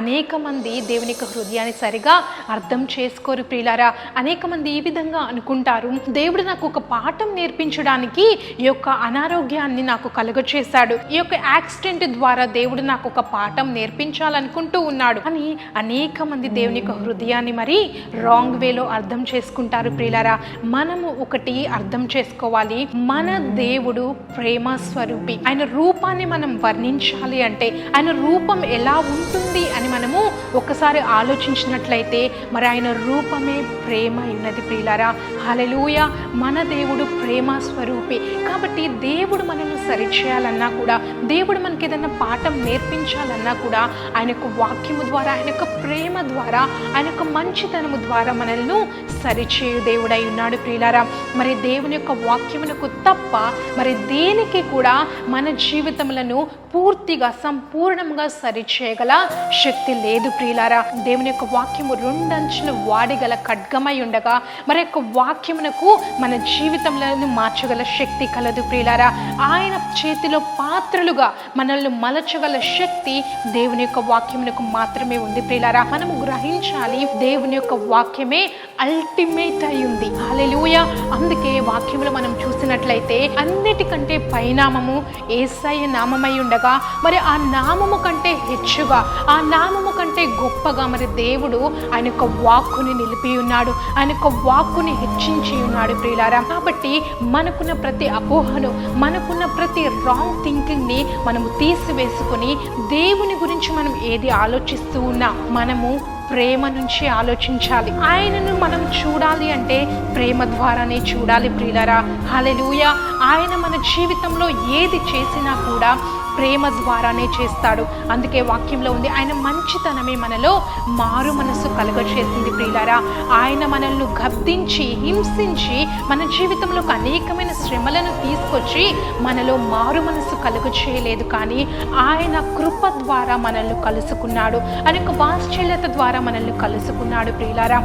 అనేక మంది దేవుని యొక్క హృదయాన్ని సరిగా అర్థం చేసుకోరు ప్రియులారా. అనేక మంది ఈ విధంగా అనుకుంటారు దేవుడు నాకు ఒక పాఠం నేర్పించడానికి ఈ యొక్క అనారోగ్యాన్ని నాకు కలుగచేశాడు. ఈ యొక్క యాక్సిడెంట్ ద్వారా దేవుడు నాకు ఒక పాఠం నేర్పించాలనుకుంటూ ఉన్నాడు. అని అనేక మంది దేవుని యొక్క హృదయాన్ని మరి రాంగ్ వేలో అర్థం చేసుకుంటారు ప్రియులారా. మనము ఒకటి అర్థం చేసుకోవాలి. మన దేవుడు ప్రేమ స్వరూపి. ఆయన రూపాన్ని మనం వర్ణించాలి అంటే ఆయన రూపం ఎలా ఉంటుంది అని మనము ఒకసారి ఆలోచించినట్లయితే మరి ఆయన రూపమే ప్రేమ ఉన్నది ప్రియులారా. హలెలూయ మన దేవుడు ప్రేమ స్వరూపి. కాబట్టి దేవుడు మనల్ని సరిచేయాలన్నా కూడా దేవుడు మనకి ఏదైనా పాఠం నేర్పించాలన్నా కూడా ఆయన యొక్క వాక్యము ద్వారా ఆయన యొక్క ప్రేమ ద్వారా ఆయన యొక్క మంచితనము ద్వారా మనల్ని సరిచేయు దేవుడై ఉన్నాడు ప్రియులారా. మరి దేవుని యొక్క వాక్యమునకు తప్ప మరి దేనికి కూడా మన జీవితములను పూర్తిగా సంపూర్ణంగా సరిచేయగల శక్తి శక్తి లేదు ప్రియులారా. దేవుని యొక్క వాక్యము రెండంచులు వాడిగల ఖడ్గమై ఉండగా మరి యొక్క వాక్యమునకు మన జీవితంలో మార్చగల శక్తి కలదు ప్రియులారా. ఆయన చేతిలో పాత్రలుగా మనల్ని మలచగల శక్తి దేవుని యొక్క వాక్యమునకు మాత్రమే ఉంది ప్రియులారా. మనము గ్రహించాలి దేవుని యొక్క వాక్యమే అల్టిమేట్ అయి ఉంది హాలెలూయ అందుకే వాక్యములు మనం చూసినట్లయితే అన్నిటికంటే పైనామము ఏసయ్య నామమై ఉండగా మరి ఆ నామము కంటే హెచ్చుగా ఆ నామము కంటే గొప్పగా మరి దేవుడు ఆయన యొక్క వాక్కుని నిలిపి ఉన్నాడు. ఆయన యొక్క వాక్కుని హెచ్చించి ఉన్నాడు ప్రియులారా. కాబట్టి మనకున్న ప్రతి అపోహను మనకున్న ప్రతి రాంగ్ థింకింగ్ని మనము తీసివేసుకొని దేవుని గురించి మనం ఏది ఆలోచిస్తూ ఉన్నా మనము ప్రేమ నుంచి ఆలోచించాలి. ఆయనను మనం చూడాలి అంటే ప్రేమ ద్వారానే చూడాలి ప్రియులరా. హలెలూయ ఆయన మన జీవితంలో ఏది చేసినా కూడా ప్రేమ ద్వారానే చేస్తాడు. అందుకే వాక్యంలో ఉంది ఆయన మంచితనమే మనలో మారు మనసు కలుగచేసింది ప్రియులారా. ఆయన మనల్ని గద్దించి హింసించి మన జీవితంలోకి అనేకమైన శ్రమలను తీసుకొచ్చి మనలో మారు మనసు కలుగ చేయలేదు కానీ ఆయన కృప ద్వారా మనల్ని కలుసుకున్నాడు. ఆయన యొక్క వాత్సల్యత ద్వారా మనల్ని కలుసుకున్నాడు ప్రియులారా.